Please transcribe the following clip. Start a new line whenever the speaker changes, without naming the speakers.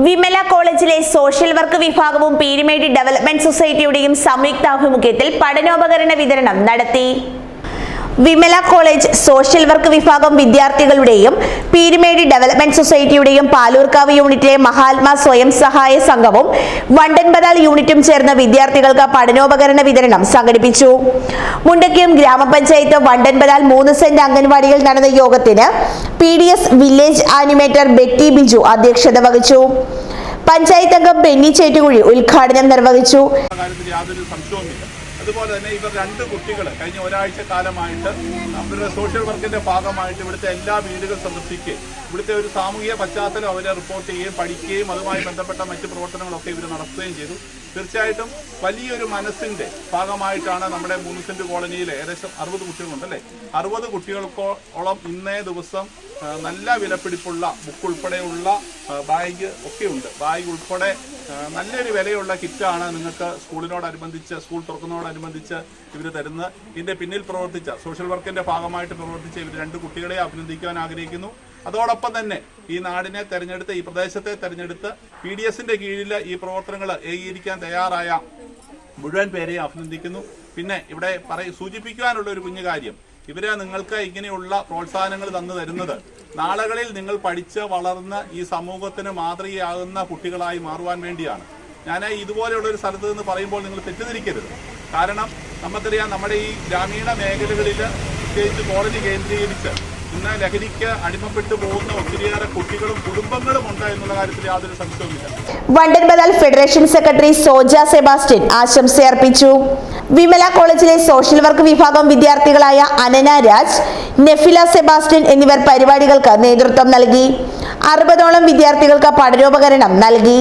വിമല കോളേജിലെ social work വിഭാഗവും പീരിമേടി development സൊസൈറ്റിയുടെയും സംയുക്താഭിമുഖ്യത്തിൽ പഠനോപകരണ വിതരണം നടത്തി. വിമല കോളേജ് സോഷ്യൽ വർക്ക് വിഭാഗം വിദ്യാർത്ഥികളുടെയും പീരിമേടി ഡെവലപ്മെന്റ് സൊസൈറ്റിയുടെയും പാലൂർക്കാവ് യൂണിറ്റിലെ മഹാത്മാ സ്വയം സഹായ സംഘവും വണ്ടൻപതാൽ യൂണിറ്റും ചേർന്ന് വിദ്യാർത്ഥികൾക്ക് പഠനോപകരണ വിതരണം സംഘടിപ്പിച്ചു. മുണ്ടക്കയം ഗ്രാമപഞ്ചായത്ത് വണ്ടൻപതാൽ മൂന്ന് സെന്റ് അംഗൻവാടിയിൽ നടന്ന യോഗത്തിന് P D S village animator Betty Biju അധ്യക്ഷത വഹിച്ചു. പഞ്ചായത്ത് അംഗം ബെന്നി ചേറ്റുകുഴി ഉദ്ഘാടനം നിർവഹിച്ചു.
യാതൊരു അതുപോലെ തന്നെ ഇവർ രണ്ട് കുട്ടികൾ കഴിഞ്ഞ ഒരാഴ്ച കാലമായിട്ട് അവരുടെ സോഷ്യൽ വർക്കിന്റെ ഭാഗമായിട്ട് ഇവിടുത്തെ എല്ലാ വീടുകൾ സന്ദർശിക്കുകയും ഇവിടുത്തെ ഒരു സാമൂഹിക പശ്ചാത്തലം അവരെ റിപ്പോർട്ട് ചെയ്യുകയും പഠിക്കുകയും അതുമായി ബന്ധപ്പെട്ട മറ്റ് പ്രവർത്തനങ്ങളൊക്കെ ഇവർ നടത്തുകയും ചെയ്തു. തീർച്ചയായിട്ടും വലിയൊരു മനസ്സിന്റെ ഭാഗമായിട്ടാണ് നമ്മുടെ മൂന്ന് കോളനിയിൽ ഏകദേശം അറുപത് കുട്ടികളുണ്ടല്ലേ? അറുപത് കുട്ടികൾക്കോളം ഇന്നേ ദിവസം നല്ല വിലപിടിപ്പുള്ള ബുക്ക് ഉൾപ്പെടെയുള്ള ബാഗ് ഒക്കെ ഉണ്ട്. ബാഗ് ഉൾപ്പെടെ നല്ലൊരു വിലയുള്ള കിറ്റാണ് നിങ്ങൾക്ക് സ്കൂളിനോടനുബന്ധിച്ച് സ്കൂൾ തുറക്കുന്നതോടനുബന്ധിച്ച് ഇവർ തരുന്നത്. ഇതിന്റെ പിന്നിൽ പ്രവർത്തിച്ച സോഷ്യൽ വർക്കിന്റെ ഭാഗമായിട്ട് പ്രവർത്തിച്ച ഇവർ രണ്ട് കുട്ടികളെ അഭിനന്ദിക്കാൻ ആഗ്രഹിക്കുന്നു. അതോടൊപ്പം തന്നെ ഈ നാടിനെ തെരഞ്ഞെടുത്ത് ഈ പ്രദേശത്തെ തെരഞ്ഞെടുത്ത് പി ഡി എസിന്റെ കീഴിൽ ഈ പ്രവർത്തനങ്ങൾ ഏകീകരിക്കാൻ തയ്യാറായ മുഴുവൻ പേരെയും അഭിനന്ദിക്കുന്നു. പിന്നെ ഇവിടെ പറയ സൂചിപ്പിക്കാനുള്ള ഒരു കുഞ്ഞു കാര്യം. ഇവരെ നിങ്ങൾക്ക് ഇങ്ങനെയുള്ള പ്രോത്സാഹനങ്ങൾ തന്നു തരുന്നത് നാളുകളിൽ നിങ്ങൾ പഠിച്ച് വളർന്ന് ഈ സമൂഹത്തിന് മാതൃകയാകുന്ന കുട്ടികളായി മാറുവാൻ വേണ്ടിയാണ്. ഞാൻ ഇതുപോലെയുള്ള ഒരു സ്ഥലത്ത് നിന്ന് പറയുമ്പോൾ നിങ്ങൾ തെറ്റിദ്ധരിക്കരുത്. കാരണം നമുക്കറിയാം നമ്മുടെ ഈ ഗ്രാമീണ മേഖലകളിൽ പ്രത്യേകിച്ച് കോളനി കേന്ദ്രീകരിച്ച് ഇന്ന് ലഹരിക്ക് അടിമപ്പെട്ടു പോകുന്ന ഒത്തിരിയേറെ കുട്ടികളും കുടുംബങ്ങളും ഉണ്ട് എന്നുള്ള കാര്യത്തിൽ യാതൊരു സംശയവുമില്ല.
വണ്ടൻബദാൽ ഫെഡറേഷൻ സെക്രട്ടറി സോജ സെബാസ്റ്റ്യൻ ആശംസയർപ്പിച്ചു വിമല കോളേജിലെ സോഷ്യൽ വർക്ക് വിഭാഗം വിദ്യാർത്ഥികളായ അനന രാജ് നെഫില സെബാസ്റ്റ്യൻ എന്നിവർ പരിപാടികൾക്ക് നേതൃത്വം നൽകി. അറുപതോളം വിദ്യാർത്ഥികൾക്ക് പഠനോപകരണം നൽകി.